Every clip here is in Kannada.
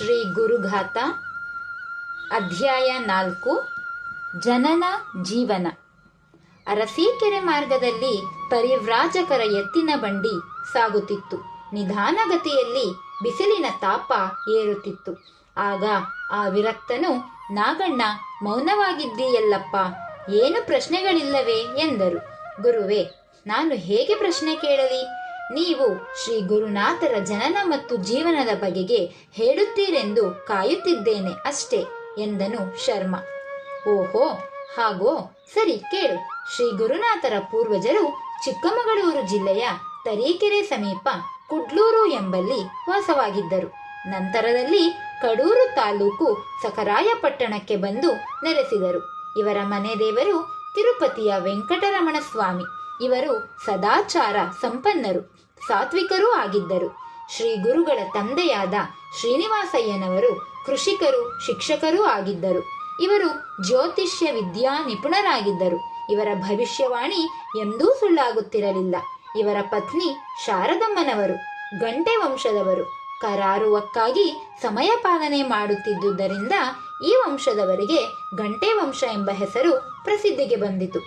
ಶ್ರೀ ಗುರುಘಾತ, ಅಧ್ಯಾಯ ನಾಲ್ಕು, ಜನನ ಜೀವನ. ಅರಸೀಕೆರೆ ಮಾರ್ಗದಲ್ಲಿ ಪರಿವ್ರಾಜಕರ ಎತ್ತಿನ ಬಂಡಿ ಸಾಗುತ್ತಿತ್ತು. ನಿಧಾನಗತಿಯಲ್ಲಿ ಬಿಸಿಲಿನ ತಾಪ ಏರುತ್ತಿತ್ತು. ಆಗ ಆ ವಿರಕ್ತನು, ನಾಗಣ್ಣ, ಮೌನವಾಗಿದ್ದೀಯಲ್ಲಪ್ಪ, ಏನು ಪ್ರಶ್ನೆಗಳಿಲ್ಲವೇ? ಎಂದರು. ಗುರುವೇ, ನಾನು ಹೇಗೆ ಪ್ರಶ್ನೆ ಕೇಳಲಿ? ನೀವು ಶ್ರೀ ಗುರುನಾಥರ ಜನನ ಮತ್ತು ಜೀವನದ ಬಗೆಗೆ ಹೇಳುತ್ತೀರೆಂದು ಕಾಯುತ್ತಿದ್ದೇನೆ ಅಷ್ಟೇ, ಎಂದನು ಶರ್ಮ. ಓಹೋ, ಹಾಗೋ, ಸರಿ ಕೇಳು. ಶ್ರೀ ಗುರುನಾಥರ ಪೂರ್ವಜರು ಚಿಕ್ಕಮಗಳೂರು ಜಿಲ್ಲೆಯ ತರೀಕೆರೆ ಸಮೀಪ ಕುಡ್ಲೂರು ಎಂಬಲ್ಲಿ ವಾಸವಾಗಿದ್ದರು. ನಂತರದಲ್ಲಿ ಕಡೂರು ತಾಲೂಕು ಸಕರಾಯಪಟ್ಟಣಕ್ಕೆ ಬಂದು ನೆಲೆಸಿದರು. ಇವರ ಮನೆ ದೇವರು ತಿರುಪತಿಯ ವೆಂಕಟರಮಣ ಸ್ವಾಮಿ. ಇವರು ಸದಾಚಾರ ಸಂಪನ್ನರು. ಸಾತ್ವಿಕರೂ ಆಗಿದ್ದರು. ಶ್ರೀ ಗುರುಗಳ ತಂದೆಯಾದ ಶ್ರೀನಿವಾಸಯ್ಯನವರು ಕೃಷಿಕರು, ಶಿಕ್ಷಕರೂ ಆಗಿದ್ದರು. ಇವರು ಜ್ಯೋತಿಷ್ಯ ವಿದ್ಯಾ ನಿಪುಣರಾಗಿದ್ದರು. ಇವರ ಭವಿಷ್ಯವಾಣಿ ಎಂದೂ ಸುಳ್ಳಾಗುತ್ತಿರಲಿಲ್ಲ. ಇವರ ಪತ್ನಿ ಶಾರದಮ್ಮನವರು ಗಂಟೆ ವಂಶದವರು. ಕರಾರುವಕ್ಕಾಗಿ ಸಮಯ ಪಾಲನೆ ಮಾಡುತ್ತಿದ್ದುದರಿಂದ ಈ ವಂಶದವರಿಗೆ ಗಂಟೆ ವಂಶ ಎಂಬ ಹೆಸರು ಪ್ರಸಿದ್ಧಿಗೆ ಬಂದಿತು.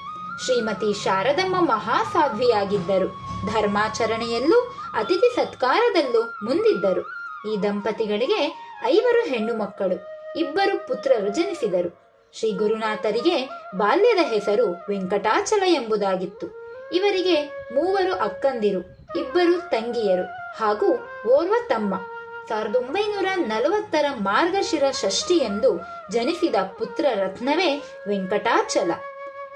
ಶ್ರೀಮತಿ ಶಾರದಮ್ಮ ಮಹಾಸಾಧ್ವಿಯಾಗಿದ್ದರು. ಧರ್ಮಾಚರಣೆಯಲ್ಲೂ, ಅತಿಥಿ ಸತ್ಕಾರದಲ್ಲೂ ಮುಂದಿದ್ದರು. ಈ ದಂಪತಿಗಳಿಗೆ ಐವರು ಹೆಣ್ಣು ಮಕ್ಕಳು, ಇಬ್ಬರು ಪುತ್ರರು ಜನಿಸಿದರು. ಶ್ರೀ ಗುರುನಾಥರಿಗೆ ಬಾಲ್ಯದ ಹೆಸರು ವೆಂಕಟಾಚಲ ಎಂಬುದಾಗಿತ್ತು. ಇವರಿಗೆ ಮೂವರು ಅಕ್ಕಂದಿರು, ಇಬ್ಬರು ತಂಗಿಯರು ಹಾಗೂ ಓರ್ವ ತಮ್ಮ. ಸಾವಿರದ ಒಂಬೈನೂರ ನಲವತ್ತರ ಮಾರ್ಗಶಿರ ಷಷ್ಠಿಯೆಂದು ಜನಿಸಿದ ಪುತ್ರ ರತ್ನವೇ ವೆಂಕಟಾಚಲ.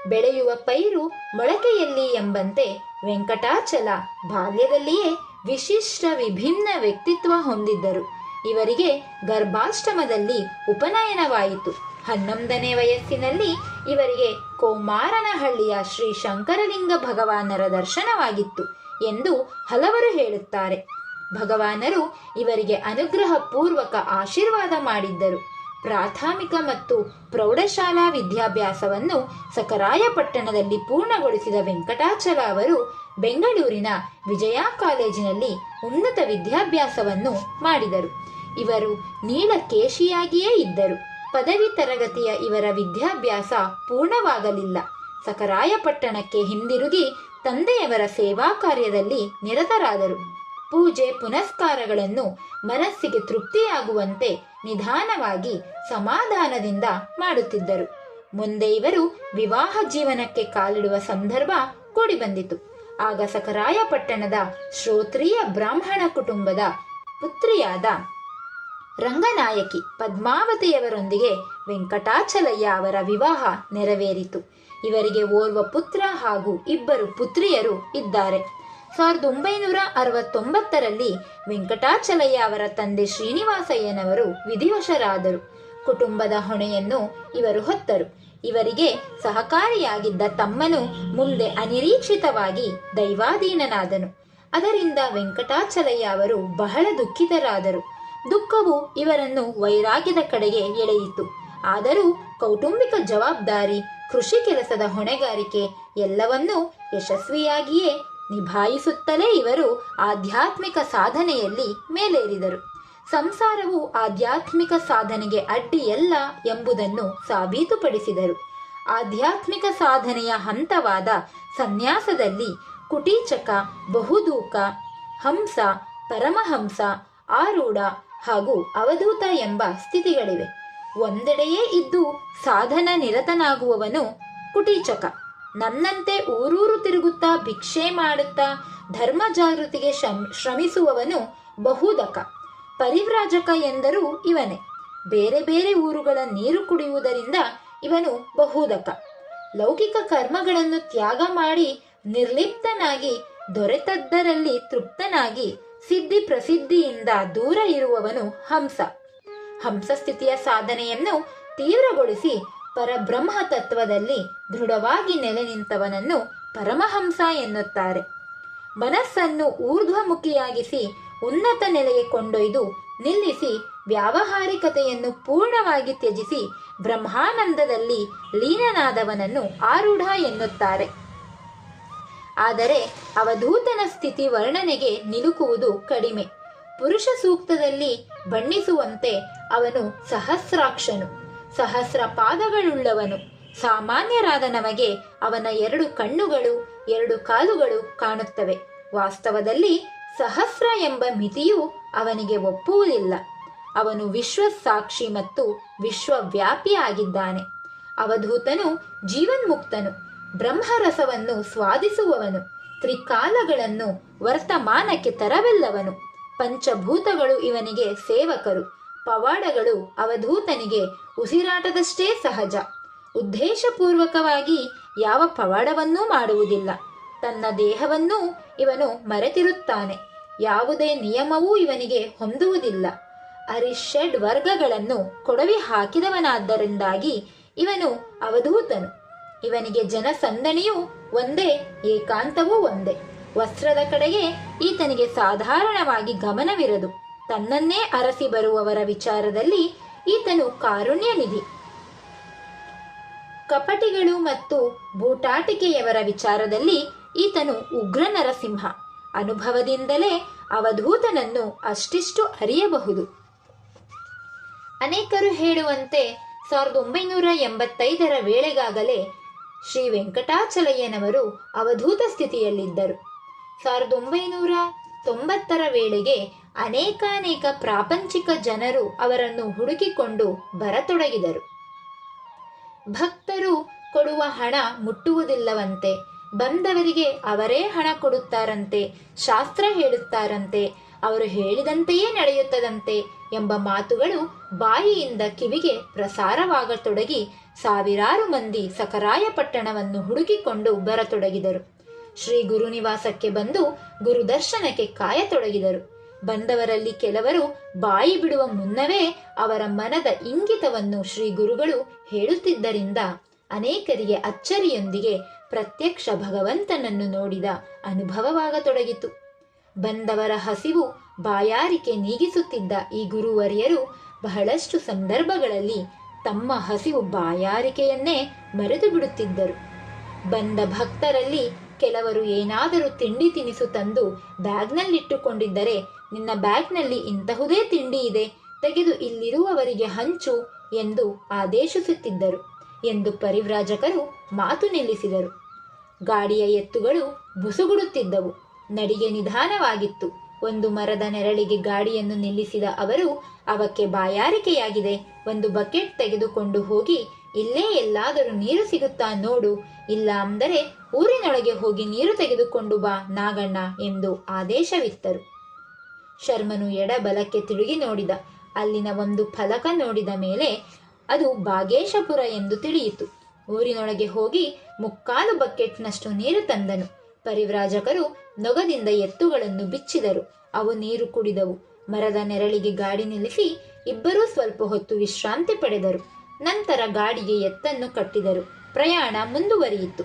ಬೆಳೆಯುವ ಪೈರು ಮೊಳಕೆಯಲ್ಲಿ ಎಂಬಂತೆ ವೆಂಕಟಾಚಲ ಬಾಲ್ಯದಲ್ಲಿಯೇ ವಿಶಿಷ್ಟ ವಿಭಿನ್ನ ವ್ಯಕ್ತಿತ್ವ ಹೊಂದಿದ್ದರು. ಇವರಿಗೆ ಗರ್ಭಾಷ್ಟಮದಲ್ಲಿ ಉಪನಯನವಾಯಿತು. ಹನ್ನೊಂದನೇ ವಯಸ್ಸಿನಲ್ಲಿ ಇವರಿಗೆ ಕೋಮಾರನಹಳ್ಳಿಯ ಶ್ರೀ ಶಂಕರಲಿಂಗ ಭಗವಾನರ ದರ್ಶನವಾಗಿತ್ತು ಎಂದು ಹಲವರು ಹೇಳುತ್ತಾರೆ. ಭಗವಾನರು ಇವರಿಗೆ ಅನುಗ್ರಹ ಪೂರ್ವಕ ಆಶೀರ್ವಾದ ಮಾಡಿದ್ದರು. ಪ್ರಾಥಮಿಕ ಮತ್ತು ಪ್ರೌಢಶಾಲಾ ವಿದ್ಯಾಭ್ಯಾಸವನ್ನು ಸಖರಾಯಪಟ್ಟಣದಲ್ಲಿ ಪೂರ್ಣಗೊಳಿಸಿದ ವೆಂಕಟಾಚಲ ಅವರು ಬೆಂಗಳೂರಿನ ವಿಜಯ ಕಾಲೇಜಿನಲ್ಲಿ ಉನ್ನತ ವಿದ್ಯಾಭ್ಯಾಸವನ್ನು ಮಾಡಿದರು. ಇವರು ನೀಲಕೇಶಿಯಾಗಿಯೇ ಇದ್ದರು. ಪದವಿ ತರಗತಿಯ ಇವರ ವಿದ್ಯಾಭ್ಯಾಸ ಪೂರ್ಣವಾಗಲಿಲ್ಲ. ಸಖರಾಯಪಟ್ಟಣಕ್ಕೆ ಹಿಂದಿರುಗಿ ತಂದೆಯವರ ಸೇವಾ ಕಾರ್ಯದಲ್ಲಿ ನಿರತರಾದರು. ಪೂಜೆ ಪುನಸ್ಕಾರಗಳನ್ನು ಮನಸ್ಸಿಗೆ ತೃಪ್ತಿಯಾಗುವಂತೆ ನಿಧಾನವಾಗಿ ಸಮಾಧಾನದಿಂದ ಮಾಡುತ್ತಿದ್ದರು. ಮುಂದೆ ಇವರು ವಿವಾಹ ಜೀವನಕ್ಕೆ ಕಾಲಿಡುವ ಸಂದರ್ಭ ಕೂಡಿಬಂದಿತು. ಆಗ ಸಖರಾಯಪಟ್ಟಣದ ಶ್ರೋತ್ರಿಯ ಬ್ರಾಹ್ಮಣ ಕುಟುಂಬದ ಪುತ್ರಿಯಾದ ರಂಗನಾಯಕಿ ಪದ್ಮಾವತಿಯವರೊಂದಿಗೆ ವೆಂಕಟಾಚಲಯ್ಯ ಅವರ ವಿವಾಹ ನೆರವೇರಿತು. ಇವರಿಗೆ ಓರ್ವ ಪುತ್ರ ಹಾಗೂ ಇಬ್ಬರು ಪುತ್ರಿಯರು ಇದ್ದಾರೆ. ಸಾವಿರದ ಒಂಬೈನೂರ ಅರವತ್ತೊಂಬತ್ತರಲ್ಲಿ ವೆಂಕಟಾಚಲಯ್ಯ ಅವರ ತಂದೆ ಶ್ರೀನಿವಾಸಯ್ಯನವರು ವಿಧಿವಶರಾದರು. ಕುಟುಂಬದ ಹೊಣೆಯನ್ನು ಇವರು ಹೊತ್ತರು. ಇವರಿಗೆ ಸಹಕಾರಿಯಾಗಿದ್ದ ತಮ್ಮನು ಮುಂದೆ ಅನಿರೀಕ್ಷಿತವಾಗಿ ದೈವಾಧೀನನಾದನು. ಅದರಿಂದ ವೆಂಕಟಾಚಲಯ್ಯ ಅವರು ಬಹಳ ದುಃಖಿತರಾದರು. ದುಃಖವು ಇವರನ್ನು ವೈರಾಗ್ಯದ ಕಡೆಗೆ ಎಳೆಯಿತು. ಆದರೂ ಕೌಟುಂಬಿಕ ಜವಾಬ್ದಾರಿ, ಕೃಷಿ ಕೆಲಸದ ಹೊಣೆಗಾರಿಕೆ ಎಲ್ಲವನ್ನೂ ಯಶಸ್ವಿಯಾಗಿಯೇ ನಿಭಾಯಿಸುತ್ತಲೇ ಇವರು ಆಧ್ಯಾತ್ಮಿಕ ಸಾಧನೆಯಲ್ಲಿ ಮೇಲೇರಿದರು. ಸಂಸಾರವು ಆಧ್ಯಾತ್ಮಿಕ ಸಾಧನೆಗೆ ಅಡ್ಡಿಯಲ್ಲ ಎಂಬುದನ್ನು ಸಾಬೀತುಪಡಿಸಿದರು. ಆಧ್ಯಾತ್ಮಿಕ ಸಾಧನೆಯ ಹಂತವಾದ ಸನ್ಯಾಸದಲ್ಲಿ ಕುಟೀಚಕ, ಬಹುದೂಕ, ಹಂಸ, ಪರಮಹಂಸ, ಆರೂಢ ಹಾಗೂ ಅವಧೂತ ಎಂಬ ಸ್ಥಿತಿಗಳಿವೆ. ಒಂದೆಡೆಯೇ ಇದ್ದು ಸಾಧನ ನಿರತನಾಗುವವನು ಕುಟೀಚಕ. ನನ್ನಂತೆ ಊರೂರು ತಿರುಗುತ್ತಾ ಭಿಕ್ಷೆ ಮಾಡುತ್ತಾ ಧರ್ಮ ಜಾಗೃತಿಗೆ ಶ್ರಮಿಸುವವನು ಬಹುದಕ. ಪರಿವ್ರಾಜಕ ಎಂದರೂ ಇವನೇ. ಬೇರೆ ಬೇರೆ ಊರುಗಳ ನೀರು ಕುಡಿಯುವುದರಿಂದ ಇವನು ಬಹುದಕ. ಲೌಕಿಕ ಕರ್ಮಗಳನ್ನು ತ್ಯಾಗ ಮಾಡಿ ನಿರ್ಲಿಪ್ತನಾಗಿ, ದೊರೆತದ್ದರಲ್ಲಿ ತೃಪ್ತನಾಗಿ, ಸಿದ್ಧಿ ಪ್ರಸಿದ್ಧಿಯಿಂದ ದೂರ ಇರುವವನು ಹಂಸ. ಹಂಸ ಸ್ಥಿತಿಯ ಸಾಧನೆಯನ್ನು ತೀವ್ರಗೊಳಿಸಿ ಪರಬ್ರಹ್ಮ ತತ್ವದಲ್ಲಿ ದೃಢವಾಗಿ ನೆಲೆ ನಿಂತವನನ್ನು ಪರಮಹಂಸ ಎನ್ನುತ್ತಾರೆ. ಮನಸ್ಸನ್ನು ಊರ್ಧ್ವಮುಖಿಯಾಗಿಸಿ ಉನ್ನತ ನೆಲೆಗೆ ಕೊಂಡೊಯ್ದು ನಿಲ್ಲಿಸಿ ವ್ಯಾವಹಾರಿಕತೆಯನ್ನು ಪೂರ್ಣವಾಗಿ ತ್ಯಜಿಸಿ ಬ್ರಹ್ಮಾನಂದದಲ್ಲಿ ಲೀನನಾದವನನ್ನು ಆರೂಢ ಎನ್ನುತ್ತಾರೆ. ಆದರೆ ಅವಧೂತನ ಸ್ಥಿತಿ ವರ್ಣನೆಗೆ ನಿಲುಕುವುದು ಕಡಿಮೆ. ಪುರುಷ ಸೂಕ್ತದಲ್ಲಿ ಬಣ್ಣಿಸುವಂತೆ ಅವನು ಸಹಸ್ರಾಕ್ಷನು, ಸಹಸ್ರ ಪಾದಗಳುಳ್ಳವನು. ಸಾಮಾನ್ಯರಾದ ನಮಗೆ ಅವನ ಎರಡು ಕಣ್ಣುಗಳು, ಎರಡು ಕಾಲುಗಳು ಕಾಣುತ್ತವೆ. ವಾಸ್ತವದಲ್ಲಿ ಸಹಸ್ರ ಎಂಬ ಮಿತಿಯು ಅವನಿಗೆ ಒಪ್ಪುವುದಿಲ್ಲ. ಅವನು ವಿಶ್ವ ಸಾಕ್ಷಿ ಮತ್ತು ವಿಶ್ವವ್ಯಾಪಿ ಆಗಿದ್ದಾನೆ. ಅವಧೂತನು ಜೀವನ್ಮುಕ್ತನು, ಬ್ರಹ್ಮರಸವನ್ನು ಸ್ವಾದಿಸುವವನು, ತ್ರಿಕಾಲಗಳನ್ನು ವರ್ತಮಾನಕ್ಕೆ ತರಬಲ್ಲವನು. ಪಂಚಭೂತಗಳು ಇವನಿಗೆ ಸೇವಕರು, ಪವಾಡಗಳು ಅವಧೂತನಿಗೆ ಉಸಿರಾಟದಷ್ಟೇ ಸಹಜ. ಉದ್ದೇಶಪೂರ್ವಕವಾಗಿ ಯಾವ ಪವಾಡವನ್ನೂ ಮಾಡುವುದಿಲ್ಲ. ತನ್ನ ದೇಹವನ್ನೂ ಇವನು ಮರೆತಿರುತ್ತಾನೆ. ಯಾವುದೇ ನಿಯಮವೂ ಇವನಿಗೆ ಹೊಂದುವುದಿಲ್ಲ. ಅರಿಷಡ್ ವರ್ಗಗಳನ್ನು ಕೊಡವಿ ಹಾಕಿದವನಾದ್ದರಿಂದಾಗಿ ಇವನು ಅವಧೂತನು. ಇವನಿಗೆ ಜನಸಂದಣಿಯೂ ಒಂದೇ, ಏಕಾಂತವೂ ಒಂದೇ. ವಸ್ತ್ರದ ಕಡೆಗೆ ಈತನಿಗೆ ಸಾಧಾರಣವಾಗಿ ಗಮನವಿರದು. ತನ್ನನ್ನೇ ಅರಸಿ ಬರುವವರ ವಿಚಾರದಲ್ಲಿ ಈತನು ಕಾರುಣ್ಯ ನಿಧಿ ಕಪಟಿಗಳು ಮತ್ತು ಬೂಟಾಟಿಕೆಯವರ ವಿಚಾರದಲ್ಲಿ ಈತನು ಉಗ್ರ ನರಸಿಂಹ. ಅನುಭವದಿಂದಲೇ ಅವಧೂತನನ್ನು ಅಷ್ಟಿಷ್ಟು ಅರಿಯಬಹುದು. ಅನೇಕರು ಹೇಳುವಂತೆ ಸಾವಿರದ ಒಂಬೈನೂರ ಎಂಬತ್ತೈದರ ವೇಳೆಗಾಗಲೇ ಶ್ರೀ ವೆಂಕಟಾಚಲಯ್ಯನವರು ಅವಧೂತ ಸ್ಥಿತಿಯಲ್ಲಿದ್ದರು. ಸಾವಿರದ ಒಂಬೈನೂರ ತೊಂಬತ್ತರ ವೇಳೆಗೆ ಅನೇಕಾನೇಕ ಪ್ರಾಪಂಚಿಕ ಜನರು ಅವರನ್ನು ಹುಡುಕಿಕೊಂಡು ಬರತೊಡಗಿದರು. ಭಕ್ತರು ಕೊಡುವ ಹಣ ಮುಟ್ಟುವುದಿಲ್ಲವಂತೆ. ಬಂದವರಿಗೆ ಅವರೇ ಹಣ ಕೊಡುತ್ತಾರಂತೆ, ಶಾಸ್ತ್ರ ಹೇಳುತ್ತಾರಂತೆ, ಅವರು ಹೇಳಿದಂತೆಯೇ ನಡೆಯುತ್ತದಂತೆ ಎಂಬ ಮಾತುಗಳು ಬಾಯಿಯಿಂದ ಕಿವಿಗೆ ಪ್ರಸಾರವಾಗತೊಡಗಿ ಸಾವಿರಾರು ಮಂದಿ ಸಕರಾಯ ಪಟ್ಟಣವನ್ನು ಹುಡುಕಿಕೊಂಡು ಬರತೊಡಗಿದರು. ಶ್ರೀ ಗುರುನಿವಾಸಕ್ಕೆ ಬಂದು ಗುರುದರ್ಶನಕ್ಕೆ ಕಾಯತೊಡಗಿದರು. ಬಂದವರಲ್ಲಿ ಕೆಲವರು ಬಾಯಿ ಬಿಡುವ ಮುನ್ನವೇ ಅವರ ಮನದ ಇಂಗಿತವನ್ನು ಶ್ರೀ ಗುರುಗಳು ಹೇಳುತ್ತಿದ್ದರಿಂದ ಅನೇಕರಿಗೆ ಅಚ್ಚರಿಯೊಂದಿಗೆ ಪ್ರತ್ಯಕ್ಷ ಭಗವಂತನನ್ನು ನೋಡಿದ ಅನುಭವವಾಗತೊಡಗಿತು. ಬಂದವರ ಹಸಿವು ಬಾಯಾರಿಕೆ ನೀಗಿಸುತ್ತಿದ್ದ ಈ ಗುರುವರಿಯರು ಬಹಳಷ್ಟು ಸಂದರ್ಭಗಳಲ್ಲಿ ತಮ್ಮ ಹಸಿವು ಬಾಯಾರಿಕೆಯನ್ನೇ ಮರೆತು ಬಿಡುತ್ತಿದ್ದರು. ಬಂದ ಭಕ್ತರಲ್ಲಿ ಕೆಲವರು ಏನಾದರೂ ತಿಂಡಿ ತಿನಿಸು ತಂದು ಬ್ಯಾಗ್ನಲ್ಲಿಟ್ಟುಕೊಂಡಿದ್ದರೆ ನಿನ್ನ ಬ್ಯಾಗ್ನಲ್ಲಿ ಇಂತಹುದೇ ತಿಂಡಿ ಇದೆ, ತೆಗೆದು ಇಲ್ಲಿರುವವರಿಗೆ ಹಂಚು ಎಂದು ಆದೇಶಿಸುತ್ತಿದ್ದರು ಎಂದು ಪರಿವ್ರಾಜಕರು ಮಾತು ನಿಲ್ಲಿಸಿದರು. ಗಾಡಿಯ ಎತ್ತುಗಳು ಬುಸುಗುಡುತ್ತಿದ್ದವು. ನಡಿಗೆ ನಿಧಾನವಾಗಿತ್ತು. ಒಂದು ಮರದ ನೆರಳಿಗೆ ಗಾಡಿಯನ್ನು ನಿಲ್ಲಿಸಿದ ಅವರು, ಅವಕ್ಕೆ ಬಾಯಾರಿಕೆಯಾಗಿದೆ. ಒಂದು ಬಕೆಟ್ ತೆಗೆದುಕೊಂಡು ಹೋಗಿ, ಇಲ್ಲೇ ಎಲ್ಲಾದರೂ ನೀರು ಸಿಗುತ್ತಾ ನೋಡು, ಇಲ್ಲ ಅಂದರೆ ಊರಿನೊಳಗೆ ಹೋಗಿ ನೀರು ತೆಗೆದುಕೊಂಡು ಬಾ ನಾಗಣ್ಣ ಎಂದು ಆದೇಶವಿತ್ತರು. ಶರ್ಮನು ಎಡ ಬಲಕ್ಕೆ ತಿರುಗಿ ನೋಡಿದ. ಅಲ್ಲಿನ ಒಂದು ಫಲಕ ನೋಡಿದ ಮೇಲೆ ಅದು ಬಾಗೇಶಪುರ ಎಂದು ತಿಳಿಯಿತು. ಊರಿನೊಳಗೆ ಹೋಗಿ ಮುಕ್ಕಾಲು ಬಕೆಟ್ನಷ್ಟು ನೀರು ತಂದನು. ಪರಿವ್ರಾಜಕರು ನೊಗದಿಂದ ಎತ್ತುಗಳನ್ನು ಬಿಚ್ಚಿದರು. ಅವು ನೀರು ಕುಡಿದವು. ಮರದ ನೆರಳಿಗೆ ಗಾಡಿ ನಿಲ್ಲಿಸಿ ಇಬ್ಬರೂ ಸ್ವಲ್ಪ ಹೊತ್ತು ವಿಶ್ರಾಂತಿ ಪಡೆದರು. ನಂತರ ಗಾಡಿಗೆ ಎತ್ತನ್ನು ಕಟ್ಟಿದರು. ಪ್ರಯಾಣ ಮುಂದುವರಿಯಿತು.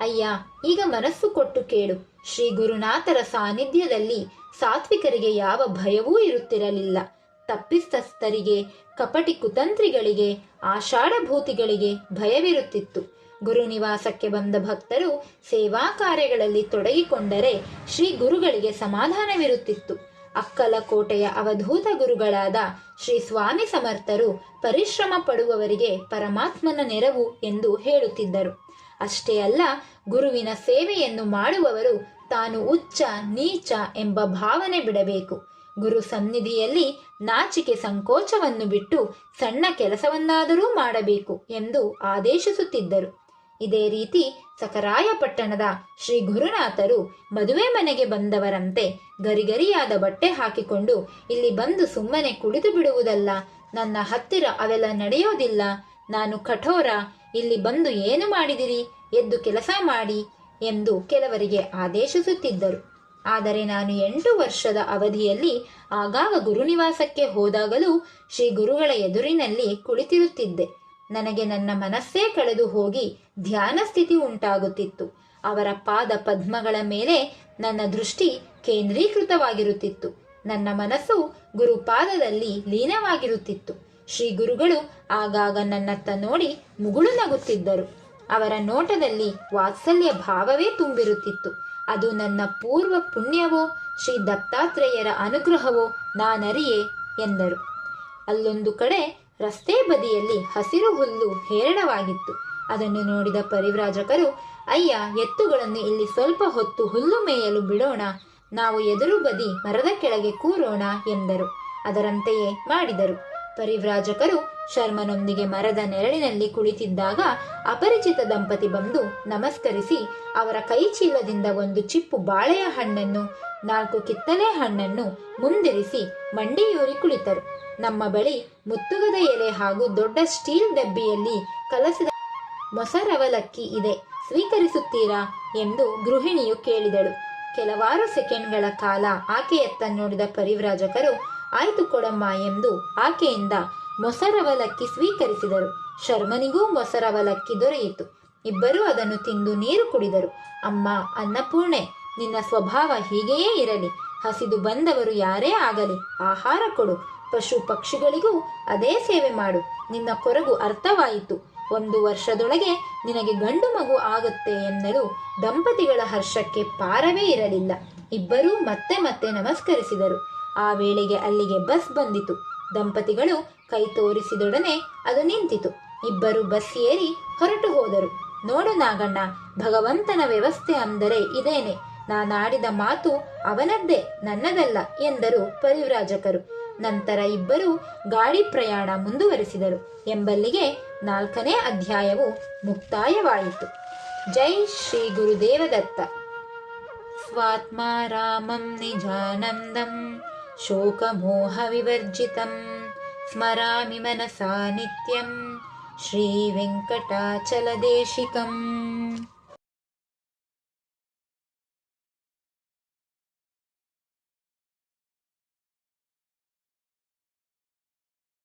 ಅಯ್ಯ, ಈಗ ಮನಸ್ಸು ಕೊಟ್ಟು ಕೇಳು. ಶ್ರೀ ಗುರುನಾಥರ ಸಾನ್ನಿಧ್ಯದಲ್ಲಿ ಸಾತ್ವಿಕರಿಗೆ ಯಾವ ಭಯವೂ ಇರುತ್ತಿರಲಿಲ್ಲ. ತಪ್ಪಿಸ್ತಸ್ಥರಿಗೆ ಕಪಟಿ ಕುತಂತ್ರಿಗಳಿಗೆ, ಆಷಾಢಭೂತಿಗಳಿಗೆ ಭಯವಿರುತ್ತಿತ್ತು. ಗುರುನಿವಾಸಕ್ಕೆ ಬಂದ ಭಕ್ತರು ಸೇವಾ ಕಾರ್ಯಗಳಲ್ಲಿ ತೊಡಗಿಕೊಂಡರೆ ಶ್ರೀ ಗುರುಗಳಿಗೆ ಸಮಾಧಾನವಿರುತ್ತಿತ್ತು. ಅಕ್ಕಲ ಕೋಟೆಯ ಅವಧೂತ ಗುರುಗಳಾದ ಶ್ರೀ ಸ್ವಾಮಿ ಸಮರ್ಥರು ಪರಿಶ್ರಮ ಪಡುವವರಿಗೆ ಪರಮಾತ್ಮನ ನೆರವು ಎಂದು ಹೇಳುತ್ತಿದ್ದರು. ಅಷ್ಟೇ ಅಲ್ಲ, ಗುರುವಿನ ಸೇವೆಯನ್ನು ಮಾಡುವವರು ತಾನು ಉಚ್ಚ, ನೀಚ ಎಂಬ ಭಾವನೆ ಬಿಡಬೇಕು. ಗುರು ಸನ್ನಿಧಿಯಲ್ಲಿ ನಾಚಿಕೆ ಸಂಕೋಚವನ್ನು ಬಿಟ್ಟು ಸಣ್ಣ ಕೆಲಸವನ್ನಾದರೂ ಮಾಡಬೇಕು ಎಂದು ಆದೇಶಿಸುತ್ತಿದ್ದರು. ಇದೇ ರೀತಿ ಸಕರಾಯಪಟ್ಟಣದ ಶ್ರೀ ಗುರುನಾಥರು ಮದುವೆ ಮನೆಗೆ ಬಂದವರಂತೆ ಗರಿಗರಿಯಾದ ಬಟ್ಟೆ ಹಾಕಿಕೊಂಡು ಇಲ್ಲಿ ಬಂದು ಸುಮ್ಮನೆ ಕುಳಿತು ಬಿಡುವುದಲ್ಲ, ನನ್ನ ಹತ್ತಿರ ಅವೆಲ್ಲ ನಡೆಯೋದಿಲ್ಲ, ನಾನು ಕಠೋರ, ಇಲ್ಲಿ ಬಂದು ಏನು ಮಾಡಿದಿರಿ, ಎದ್ದು ಕೆಲಸ ಮಾಡಿ ಎಂದು ಕೆಲವರಿಗೆ ಆದೇಶಿಸುತ್ತಿದ್ದರು. ಆದರೆ ನಾನು ಎಂಟು ವರ್ಷದ ಅವಧಿಯಲ್ಲಿ ಆಗಾಗ ಗುರುನಿವಾಸಕ್ಕೆ ಹೋದಾಗಲೂ ಶ್ರೀ ಗುರುಗಳ ಎದುರಿನಲ್ಲಿ ಕುಳಿತಿರುತ್ತಿದ್ದೆ. ನನಗೆ ನನ್ನ ಮನಸ್ಸೇ ಕಳೆದು ಹೋಗಿ ಧ್ಯಾನ ಸ್ಥಿತಿ ಉಂಟಾಗುತ್ತಿತ್ತು. ಅವರ ಪಾದ ಪದ್ಮಗಳ ಮೇಲೆ ನನ್ನ ದೃಷ್ಟಿ ಕೇಂದ್ರೀಕೃತವಾಗಿರುತ್ತಿತ್ತು. ನನ್ನ ಮನಸ್ಸು ಗುರುಪಾದದಲ್ಲಿ ಲೀನವಾಗಿರುತ್ತಿತ್ತು. ಶ್ರೀ ಗುರುಗಳು ಆಗಾಗ ನನ್ನತ್ತ ನೋಡಿ ಮುಗುಳು ನಗುತ್ತಿದ್ದರು. ಅವರ ನೋಟದಲ್ಲಿ ವಾತ್ಸಲ್ಯ ಭಾವವೇ ತುಂಬಿರುತ್ತಿತ್ತು. ಅದು ನನ್ನ ಪೂರ್ವ ಪುಣ್ಯವೋ, ಶ್ರೀ ದತ್ತಾತ್ರೇಯರ ಅನುಗ್ರಹವೋ ನಾನರಿಯೇ ಎಂದರು. ಅಲ್ಲೊಂದು ಕಡೆ ರಸ್ತೆ ಬದಿಯಲ್ಲಿ ಹಸಿರು ಹುಲ್ಲು ಹೇರಳವಾಗಿತ್ತು. ಅದನ್ನು ನೋಡಿದ ಪರಿವ್ರಾಜಕರು, ಅಯ್ಯ, ಎತ್ತುಗಳನ್ನು ಇಲ್ಲಿ ಸ್ವಲ್ಪ ಹೊತ್ತು ಹುಲ್ಲು ಮೇಯಲು ಬಿಡೋಣ, ನಾವು ಎದುರು ಬದಿ ಮರದ ಕೆಳಗೆ ಕೂರೋಣ ಎಂದರು. ಅದರಂತೆಯೇ ಮಾಡಿದರು. ಪರಿವ್ರಾಜಕರು ಶರ್ಮನೊಂದಿಗೆ ಮರದ ನೆರಳಿನಲ್ಲಿ ಕುಳಿತಿದ್ದಾಗ ಅಪರಿಚಿತ ದಂಪತಿ ಬಂದು ನಮಸ್ಕರಿಸಿ, ಅವರ ಕೈಚೀಲದಿಂದ ಒಂದು ಚಿಪ್ಪು ಬಾಳೆಯ ಹಣ್ಣನ್ನು, ನಾಲ್ಕು ಕಿತ್ತಲೆ ಹಣ್ಣನ್ನು ಮುಂದಿರಿಸಿ ಮಂಡಿಯೂರಿ ಕುಳಿತರು. ನಮ್ಮ ಬಳಿ ಮುತ್ತುಗದ ಎಲೆ ಹಾಗೂ ದೊಡ್ಡ ಸ್ಟೀಲ್ ಡಬ್ಬಿಯಲ್ಲಿ ಕಲಸಿದ ಮೊಸರವಲಕ್ಕಿ ಇದೆ. ಸ್ವೀಕರಿಸುತ್ತೀರಾ ಎಂದು ಗೃಹಿಣಿಯು ಕೇಳಿದಳು. ಕೆಲವಾರು ಸೆಕೆಂಡ್ಗಳ ಕಾಲ ಆಕೆಯತ್ತ ನೋಡಿದ ಪರಿವ್ರಾಜಕರು ಆಯ್ತು ಕೊಡಮ್ಮ ಎಂದು ಆಕೆಯಿಂದ ಮೊಸರವಲಕ್ಕಿ ಸ್ವೀಕರಿಸಿದರು. ಶರ್ಮನಿಗೂ ಮೊಸರವಲಕ್ಕಿ ದೊರೆಯಿತು. ಇಬ್ಬರೂ ಅದನ್ನು ತಿಂದು ನೀರು ಕುಡಿದರು. ಅಮ್ಮ, ಅನ್ನಪೂರ್ಣೆ, ನಿನ್ನ ಸ್ವಭಾವ ಹೀಗೆಯೇ ಇರಲಿ. ಹಸಿದು ಬಂದವರು ಯಾರೇ ಆಗಲಿ, ಆಹಾರ ಕೊಡು. ಪಶು ಪಕ್ಷಿಗಳಿಗೂ ಅದೇ ಸೇವೆ ಮಾಡು. ನಿನ್ನ ಕೊರಗು ಅರ್ಥವಾಯಿತು. ಒಂದು ವರ್ಷದೊಳಗೆ ನಿನಗೆ ಗಂಡು ಮಗು ಆಗುತ್ತೆ ಎನ್ನಲು ದಂಪತಿಗಳ ಹರ್ಷಕ್ಕೆ ಪಾರವೇ ಇರಲಿಲ್ಲ. ಇಬ್ಬರೂ ಮತ್ತೆ ಮತ್ತೆ ನಮಸ್ಕರಿಸಿದರು. ಆ ವೇಳೆಗೆ ಅಲ್ಲಿಗೆ ಬಸ್ ಬಂದಿತು ದಂಪತಿಗಳು ಕೈ ತೋರಿಸಿದೊಡನೆ ಅದು ನಿಂತಿತು ಇಬ್ಬರು ಬಸ್ ಏರಿ ಹೊರಟು ಹೋದರು ನೋಡು ನಾಗಣ್ಣ ಭಗವಂತನ ವ್ಯವಸ್ಥೆ ಅಂದರೆ ಇದೇನೆ ನಾನಾಡಿದ ಮಾತು ಅವನದ್ದೇ ನನ್ನದಲ್ಲ ಎಂದರು ಪರಿವ್ರಾಜಕರು ನಂತರ ಇಬ್ಬರು ಗಾಡಿ ಪ್ರಯಾಣ ಮುಂದುವರಿಸಿದರು ಎಂಬಲ್ಲಿಗೆ ನಾಲ್ಕನೇ ಅಧ್ಯಾಯವು ಮುಕ್ತಾಯವಾಯಿತು ಜೈ ಶ್ರೀ ಗುರುದೇವದತ್ತ स्वात्मा रामं निजानन्दं शोकमोहविवर्जितं स्मरामि मनसा नित्यं श्रीवेङ्कटाचलदेशिकम्